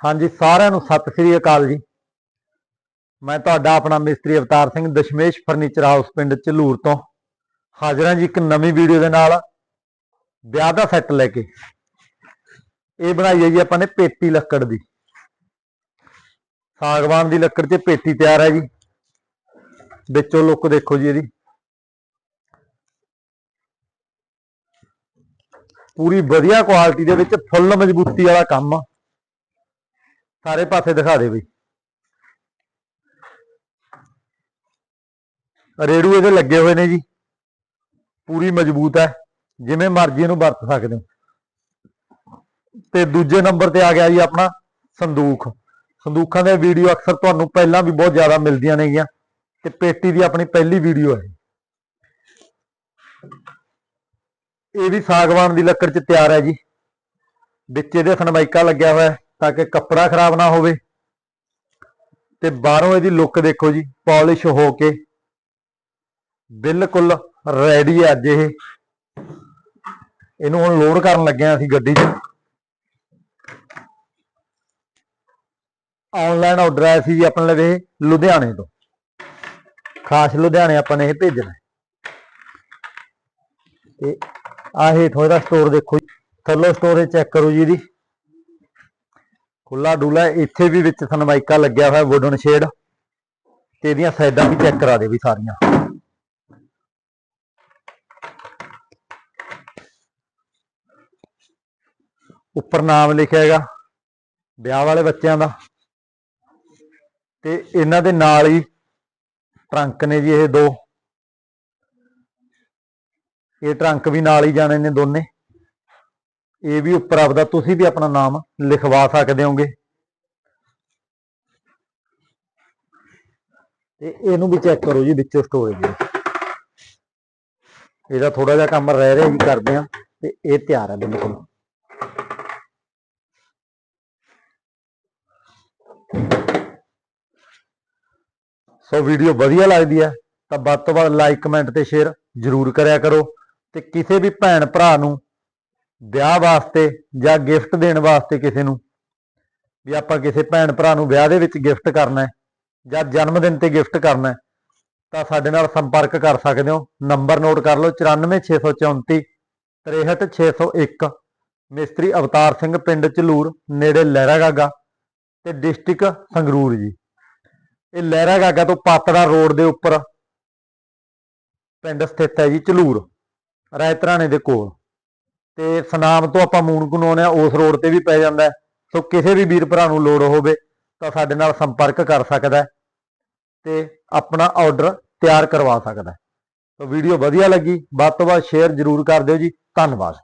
ਹਾਂਜੀ, ਸਾਰਿਆਂ ਨੂੰ ਸਤਿ ਸ੍ਰੀ ਅਕਾਲ ਜੀ। ਮੈਂ ਤੁਹਾਡਾ ਆਪਣਾ ਮਿਸਤਰੀ ਅਵਤਾਰ ਸਿੰਘ ਦਸ਼ਮੇਸ਼ ਫਰਨੀਚਰ ਹਾਊਸ ਪਿੰਡ ਝਲੂਰ ਤੋਂ। ਹਾਜ਼ਰ ਹਾਂ ਜੀ ਇੱਕ ਨਵੀਂ ਵੀਡੀਓ ਦੇ ਨਾਲ। ਵਿਆਹ ਦਾ ਸੈੱਟ ਲੈ ਕੇ। ਇਹ ਬਣਾਈ ਹੈ ਜੀ ਆਪਾਂ ਨੇ ਪੇਟੀ ਲੱਕੜ ਦੀ। ਸਾਗਵਾਨ ਦੀ ਲੱਕੜ 'ਚ ਪੇਟੀ ਤਿਆਰ ਹੈ ਜੀ। ਵਿੱਚੋਂ ਲੁੱਕ ਦੇਖੋ ਜੀ ਇਹਦੀ। ਪੂਰੀ ਵਧੀਆ ਕੁਆਲਿਟੀ ਦੇ ਵਿੱਚ ਫੁੱਲ ਮਜ਼ਬੂਤੀ ਵਾਲਾ ਕੰਮ ਆ। ਸਾਰੇ ਪਾਸੇ ਦਿਖਾ ਦੇ ਬਈ। ਰੇੜੂ ਇਹਦੇ ਲੱਗੇ ਹੋਏ ਨੇ ਜੀ। ਪੂਰੀ ਮਜ਼ਬੂਤ ਹੈ। ਜਿਵੇਂ ਮਰਜ਼ੀ ਇਹਨੂੰ ਵਰਤ ਸਕਦੇ ਹੋ। ਤੇ ਦੂਜੇ ਨੰਬਰ ਤੇ ਆ ਗਿਆ ਜੀ ਆਪਣਾ ਸੰਦੂਖ। ਸੰਦੂਖਾਂ ਦੇ ਵੀਡੀਓ ਅਕਸਰ ਤੁਹਾਨੂੰ ਪਹਿਲਾਂ ਵੀ ਬਹੁਤ ਜ਼ਿਆਦਾ ਮਿਲਦੀਆਂ ਨੇਗੀਆਂ। ਤੇ ਪੇਟੀ ਦੀ ਆਪਣੀ ਪਹਿਲੀ ਵੀਡੀਓ ਹੈ। ਇਹ ਵੀ ਸਾਗਵਾਨ ਦੀ ਲੱਕੜ 'ਚ ਤਿਆਰ ਹੈ ਜੀ। ਵਿੱਚ ਇਹਦੇ ਸਨਮਾਈਕਾ ਲੱਗਿਆ ਹੋਇਆ ਹੈ। ਤਾਂ ਕਿ ਕੱਪੜਾ ਖਰਾਬ ਨਾ ਹੋਵੇ। ਤੇ ਬਾਹਰੋਂ ਇਹਦੀ ਲੁੱਕ ਦੇਖੋ ਜੀ ਪਾਲਿਸ਼ ਹੋ ਕੇ। ਬਿਲਕੁਲ ਰੈਡੀ ਹੈ ਅੱਜ ਇਹ। ਇਹਨੂੰ ਹੁਣ ਲੋਡ ਕਰਨ ਲੱਗੇ ਹਾਂ ਅਸੀਂ ਗੱਡੀ 'ਚ। ਆਨਲਾਈਨ ਆਰਡਰ ਆਇਆ ਸੀ ਜੀ ਆਪਣੇ ਲਵੇ ਇਹ, ਲੁਧਿਆਣੇ ਤੋਂ। ਖਾਸ ਲੁਧਿਆਣੇ ਆਪਾਂ ਨੇ ਇਹ ਭੇਜਣਾ। ਤੇ ਆਹ ਹੇਠੋਂ ਇਹਦਾ ਸਟੋਰ ਦੇਖੋ ਜੀ। ਥੱਲੋਂ ਸਟੋਰੇਜ ਚੈੱਕ ਕਰੋ ਜੀ ਇਹਦੀ। ਖੁੱਲਾ ਡੁੱਲਾ ਇੱਥੇ ਵੀ ਵਿੱਚ ਸਨਮਾਈਕਾ ਲੱਗਿਆ ਹੋਇਆ ਵੁਡਨ ਸ਼ੇਡ ਤੇ ਇਹਦੀਆਂ ਸਾਈਡਾਂ ਵੀ ਚੈੱਕ ਕਰਾ ਦੇ ਵੀ ਸਾਰੀਆਂ। ਉੱਪਰ ਨਾਮ ਲਿਖਿਆ ਹੈਗਾ, ਵਿਆਹ ਵਾਲੇ ਬੱਚਿਆਂ ਦਾ। ਤੇ ਇਹਨਾਂ ਦੇ ਨਾਲ ਹੀ ਟਰੰਕ ਨੇ ਜੀ ਇਹ ਦੋ। ਇਹ ਟਰੰਕ ਵੀ ਨਾਲ ਹੀ ਜਾਣੇ ਨੇ ਦੋਨੇ। ਇਹ ਵੀ ਉੱਪਰ ਆਪਦਾ ਤੁਸੀਂ ਵੀ ਆਪਣਾ ਨਾਮ ਲਿਖਵਾ ਸਕਦੇ ਹੋਗੇ। ਤੇ ਇਹਨੂੰ ਵੀ ਚੈੱਕ ਕਰੋ ਜੀ ਵਿੱਚੋਂ ਸਟੋਰੇਜ ਇਹਦਾ ਥੋੜਾ ਜਿਹਾ ਕੰਮ ਰਹਿ ਰਿਹਾ ਜੀ ਕਰਦੇ ਆ ਤੇ ਇਹ ਤਿਆਰ ਹੈ ਬਿਲਕੁਲ। ਸੋ ਵੀਡੀਓ ਵਧੀਆ ਲੱਗਦੀ ਹੈ ਤਾਂ ਵੱਧ ਤੋਂ ਵੱਧ ਲਾਈਕ ਕਮੈਂਟ ਤੇ ਸ਼ੇਅਰ ਜ਼ਰੂਰ ਕਰਿਆ ਕਰੋ ਤੇ ਕਿਸੇ ਵੀ ਭੈਣ ਭਰਾ ਨੂੰ ਵਿਆਹ ਵਾਸਤੇ ਜਾਂ ਗਿਫਟ ਦੇਣ ਵਾਸਤੇ ਕਿਸੇ ਨੂੰ, ਵੀ ਆਪਾਂ ਕਿਸੇ ਭੈਣ ਭਰਾ ਨੂੰ ਵਿਆਹ ਦੇ ਵਿੱਚ ਗਿਫਟ ਕਰਨਾ ਹੈ ਜਾਂ ਜਨਮ ਦਿਨ ਤੇ ਗਿਫਟ ਕਰਨਾ ਹੈ, ਤਾਂ ਸਾਡੇ ਨਾਲ ਸੰਪਰਕ ਕਰ ਸਕਦੇ ਹੋ। ਨੰਬਰ ਨੋਟ ਕਰ ਲਓ 94634 63601 ਮਿਸਤਰੀ ਅਵਤਾਰ ਸਿੰਘ ਪਿੰਡ ਝਲੂਰ, ਨੇੜੇ ਲਹਿਰਾ ਗਾਗਾ ਤੇ ਡਿਸਟ੍ਰਿਕਟ ਸੰਗਰੂਰ ਜੀ। ਇਹ ਲਹਿਰਾ ਗਾਗਾ ਤੋਂ ਪਾਤੜਾ ਰੋਡ ਦੇ ਉੱਪਰ ਪਿੰਡ ਸਥਿਤ ਹੈ ਜੀ ਝਲੂਰ ਰਾਇਤਰਾਣੇ ਦੇ ਕੋਲ। ਤੇ ਸਨਾਮ ਤੋਂ ਆਪਾਂ ਮੂਣ ਕਨੋਨ ਆ ਉਸ ਰੋਡ ਤੇ ਵੀ ਪੈ ਜਾਂਦਾ ਸੋ ਕਿਸੇ ਵੀ ਵੀਰ ਭਰਾ ਨੂੰ ਲੋੜ ਹੋਵੇ ਤਾਂ ਸਾਡੇ ਨਾਲ ਸੰਪਰਕ ਕਰ ਸਕਦਾ ਹੈ ਤੇ ਆਪਣਾ ਆਰਡਰ ਤਿਆਰ ਕਰਵਾ ਸਕਦਾ ਤਾਂ ਵੀਡੀਓ ਵਧੀਆ ਲੱਗੀ, ਵੱਧ ਤੋਂ ਵੱਧ ਸ਼ੇਅਰ ਜ਼ਰੂਰ ਕਰ ਦਿਓ ਜੀ। ਧੰਨਵਾਦ।